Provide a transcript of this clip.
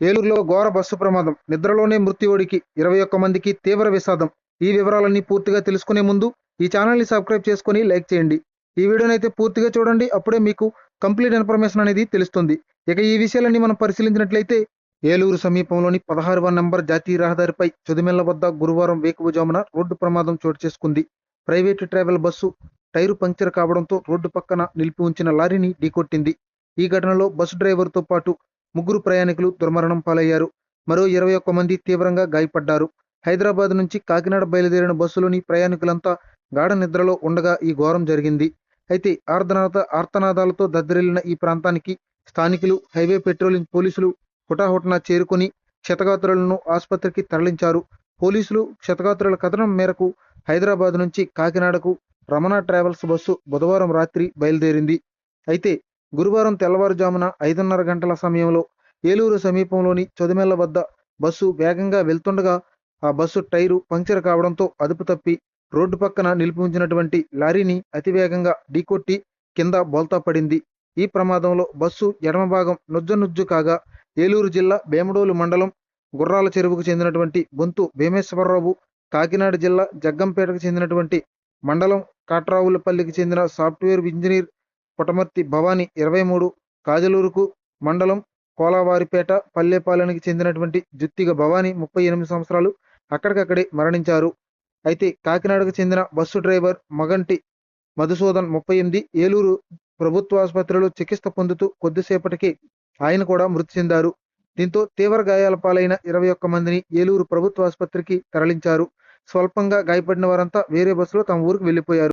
ఏలూరులో ఘోర బస్సు ప్రమాదం. నిద్రలోనే మృత్యువుడికి ఇరవై ఒక్క మందికి తీవ్ర విషాదం. ఈ వివరాలన్నీ పూర్తిగా తెలుసుకునే ముందు ఈ ఛానల్ని సబ్స్క్రైబ్ చేసుకొని లైక్ చేయండి. ఈ వీడియోని అయితే పూర్తిగా చూడండి. అప్పుడే మీకు కంప్లీట్ ఇన్ఫర్మేషన్ అనేది తెలుస్తుంది. ఇక ఈ విషయాలన్నీ మనం పరిశీలించినట్లయితే ఏలూరు సమీపంలోని పదహారవ నంబర్ జాతీయ రహదారిపై చొదిమెళ్ళ వద్ద గురువారం వేకువజామున రోడ్డు ప్రమాదం చోటు చేసుకుంది. Private travel bus tyre puncture కావడంతో రోడ్డు పక్కన నిలిపి ఉంచిన లారీని ఢీకొట్టింది. ఈ ఘటనలో బస్సు డ్రైవర్తో పాటు ముగ్గురు ప్రయాణికులు దుర్మరణం పాలయ్యారు. మరో ఇరవై ఒక్క మంది తీవ్రంగా గాయపడ్డారు. హైదరాబాద్ నుంచి కాకినాడ బయలుదేరిన బస్సులోని ప్రయాణికులంతా గాఢ నిద్రలో ఉండగా ఈ ఘోరం జరిగింది. అయితే ఆర్ధనాథ ఆర్తనాదాలతో దద్దరిల్లిన ఈ ప్రాంతానికి స్థానికులు హైవే పెట్రోలింగ్ పోలీసులు హుటాహుటన చేరుకుని క్షతగాత్రులను ఆసుపత్రికి తరలించారు. పోలీసులు క్షతగాత్రుల కథనం మేరకు హైదరాబాద్ నుంచి కాకినాడకు రమణ ట్రావెల్స్ బస్సు బుధవారం రాత్రి బయలుదేరింది. అయితే గురువారం తెల్లవారుజామున ఐదున్నర గంటల సమయంలో ఏలూరు సమీపంలోని చొదిమెళ్ళ వద్ద బస్సు వేగంగా వెళ్తుండగా ఆ బస్సు టైరు పంక్చర్ కావడంతో అదుపు తప్పి రోడ్డు పక్కన నిలిపి ఉంచినటువంటి లారీని అతివేగంగా ఢీకొట్టి కింద బోల్తా పడింది. ఈ ప్రమాదంలో బస్సు ఎడమ భాగం నుజ్జనుజ్జు కాగా ఏలూరు జిల్లా భేమడోలు మండలం గుర్రాల చెరువుకు చెందినటువంటి బొంతు భీమేశ్వరరావు కాకినాడ జిల్లా జగ్గంపేటకు చెందినటువంటి మండలం కాట్రావులపల్లికి చెందిన సాఫ్ట్వేర్ ఇంజనీర్ పుటమర్తి భవానీ ఇరవై మూడు కాజలూరుకు మండలం కోలావారిపేట పల్లెపాలెనికి చెందినటువంటి జుత్తిగ భవానీ ముప్పై ఎనిమిది సంవత్సరాలు అక్కడికక్కడే మరణించారు. అయితే కాకినాడకు చెందిన బస్సు డ్రైవర్ మగంటి మధుసూదన్ ముప్పై ఎనిమిది ఏలూరు ప్రభుత్వ ఆసుపత్రిలో చికిత్స పొందుతూ కొద్దిసేపటికి ఆయన కూడా మృతి చెందారు. దీంతో తీవ్ర గాయాల పాలైన ఇరవై ఒక్క మందిని ఏలూరు ప్రభుత్వ ఆసుపత్రికి తరలించారు. స్వల్పంగా గాయపడిన వారంతా వేరే బస్సులో తమ ఊరికి వెళ్ళిపోయారు